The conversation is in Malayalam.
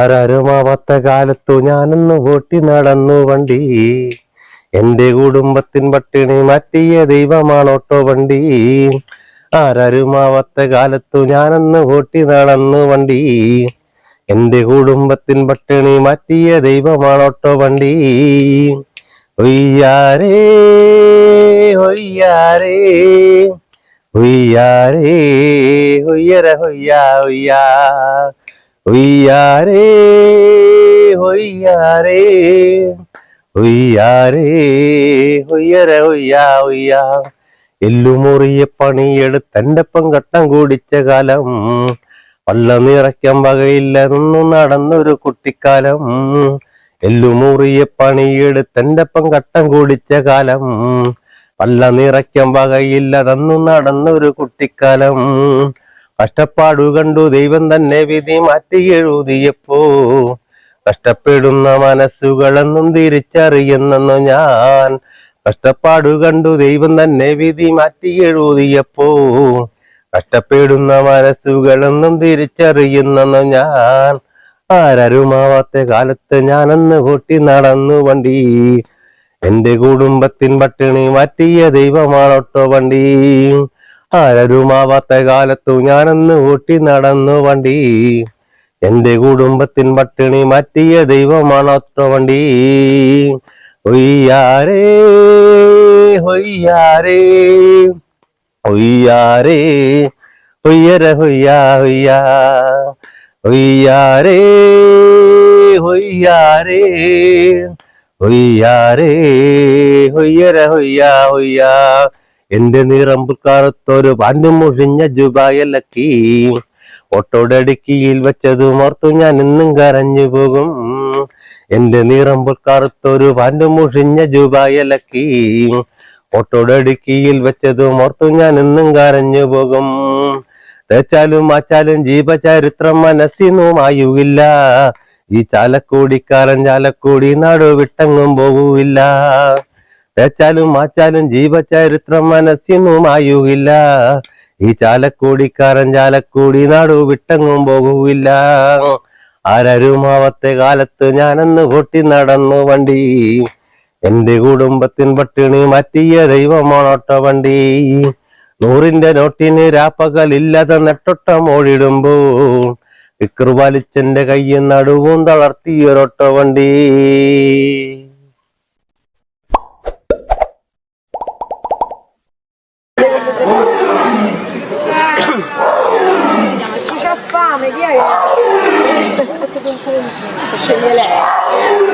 ആരാരുമാവാത്ത കാലത്തു ഞാനൊന്ന് ഓട്ടി നടന്നു വണ്ടി. എന്റെ കുടുംബത്തിൻ പട്ടിണി മാറ്റിയ ദൈവമാണ് ഓട്ടോ വണ്ടി. ആരാരുമാവാത്ത കാലത്തു ഞാനൊന്ന് ഓട്ടി നടന്നു വണ്ടി. എന്റെ കുടുംബത്തിൻ പട്ടിണി മാറ്റിയ ദൈവമാണ് ഓട്ടോ വണ്ടി. ഒയ്യാരേ ഒയ്യാരേ ഒയ്യാരേ ഒയ്യര ഒയ്യാ ഒയ്യാ ഒയ്യാരേ ഒയ്യാരേ ഒയ്യാരേ ഒയ്യര ഒയ്യാ ഒയ്യാ എല്ലുമുറിയെ പണിയെടുത്തെന്റെപ്പം കട്ടം കൂടിച്ച കാലം. വള്ള നിറയ്ക്കാൻ വകയില്ല നിന്നു നടന്നൊരു കുട്ടിക്കാലം. എല്ലുമുറിയെ പണിയെടുത്തെന്റെപ്പം പങ്കട്ടം കൂടിച്ച കാലം. വള്ള നിറയ്ക്കാൻ വകയില്ല തന്നു നടന്നൊരു കുട്ടിക്കാലം. കഷ്ടപ്പാടു കണ്ടു ദൈവം തന്നെ വിധി മാറ്റി എഴുതിയപ്പോ കഷ്ടപ്പെടുന്ന മനസ്സുകളെന്നും തിരിച്ചറിയുന്നെന്നു ഞാൻ. കഷ്ടപ്പാടു കണ്ടു ദൈവം തന്നെ വിധി മാറ്റി എഴുതിയപ്പോ കഷ്ടപ്പെടുന്ന മനസ്സുകളെന്നും തിരിച്ചറിയുന്നെന്നു ഞാൻ. ആരരുമാവാത്ത കാലത്ത് ഞാനന്ന് കൂട്ടി നടന്നു വണ്ടി. എന്റെ കുടുംബത്തിൻ പട്ടിണി മാറ്റിയ ദൈവമാണോട്ടോ വണ്ടി. ആരരുമാവാത്ത കാലത്തു ഞാനന്ന് ഊട്ടി നടന്നു വണ്ടി. എന്റെ കുടുംബത്തിൻ പട്ടിണി മാറ്റിയ ദൈവമാണോട്ടോ വണ്ടി. ഒയ്യാരേ ഒയ്യാരേ ഒയ്യാരേ ഒയ്യര ഹൊയ്യാ ഹൊയ്യാ. ഒയ്യാരേ ഒയ്യാരേ ഒയ്യാരേ ഒയ്യര ഹൊയ്യാ ഒയ്യാ എന്റെ നിറം കറുത്തൊരു പാന്റ് മുഴിഞ്ഞ ജുബായലക്കി ഒട്ടോടടുക്കിയിൽ വെച്ചത് ഓർത്തു ഞാൻ എന്നും കരഞ്ഞു പോകും. എന്റെ നിറം കറുത്തൊരു പാന്റ് മുഴിഞ്ഞ ജുബായലക്കി ഒട്ടോടടുക്കിയിൽ വെച്ചത് ഓർത്തു ഞാൻ എന്നും കരഞ്ഞു പോകും. തേച്ചാലും മാച്ചാലും ജീവചരിത്രം മനസ്സിനുമായുകില്ല ഈ ചാലക്കൂടിക്കാരൻ ചാലക്കൂടി നാടു വിട്ടെങ്ങും പോകൂല്ല തേച്ചാലും മാച്ചാലും ജീവചരിത്രം മനസ്സിനുമായുകില്ല ഈ ചാലക്കൂടിക്കാരൻ ചാലക്കൂടി നാടു വിട്ടങ്ങും പോകൂല്ല ആരരുമാവത്തെ കാലത്ത് ഞാനന്ന് പൊട്ടി നടന്നു വണ്ടി. എന്റെ കുടുംബത്തിൻ പട്ടിണി മാറ്റിയ ദൈവമാണോട്ട വണ്ടി. നൂറിന്റെ നോട്ടിന് രാപ്പകലില്ലാതെ നെട്ടൊട്ടം ഓടിടുമ്പോ വിക്രുപാലിച്ചന്റെ കയ്യിൽ നടുവും തളർത്തിയൊരൊട്ട വണ്ടി. fame, chi è che... Perché devo fare? Se sceglie lei.